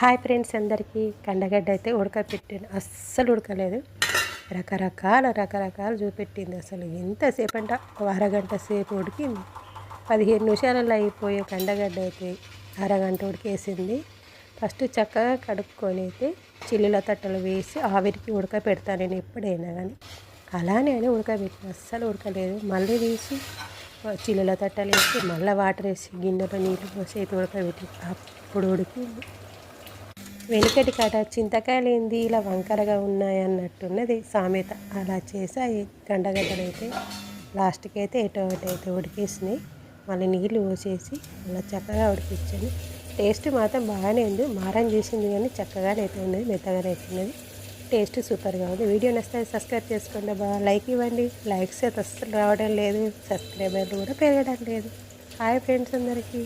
Hi friends అందరికీ. కండగడ్డ అయితే ఉడకపెట్టాను అస్సలు ఉడకలేదు. రకరకాల రకరకాలు చూపెట్టింది. అసలు ఎంతసేపు అంటే ఒక అరగంట సేపు ఉడికింది. పదిహేను నిమిషాలలో అయిపోయే కండగడ్డ అయితే అరగంట ఉడికేసింది. ఫస్ట్ చక్కగా కడుక్కొని అయితే చిల్లుల తట్టలు వేసి ఆవిరికి ఉడకపెడతా నేను ఎప్పుడైనా కానీ అలానే అని ఉడకబెట్టిన. అస్సలు ఉడకలేదు. మళ్ళీ తీసి చిల్లుల తట్టలు వేసి మళ్ళీ వాటర్ వేసి గిన్నెలో నీళ్ళు పోసి అయితే ఉడకబెట్టి అప్పుడు ఉడికింది. వెనుకటి కాట చింతకాయలేంది ఇలా వంకరగా ఉన్నాయి అన్నట్టున్నది సామెత. అలా చేసి గండగడ్డలైతే లాస్ట్కి అయితే ఎటో ఒకటి అయితే ఉడికేసినాయి. మళ్ళీ నీళ్ళు పోసేసి అలా చక్కగా ఉడికించాను. టేస్ట్ మాత్రం బాగానే ఉంది. మారం చేసింది కానీ చక్కగానే అయితే ఉన్నది మెత్తగానే అయితే ఉన్నది. టేస్ట్ సూపర్గా ఉంది. వీడియో నచ్చితే సబ్స్క్రైబ్ చేసుకోండి బాగా లైక్ ఇవ్వండి. లైక్స్ అయితే అస్సలు రావడం లేదు. సబ్స్క్రైబర్లు కూడా పెరగడం లేదు. హాయ్ ఫ్రెండ్స్ అందరికీ.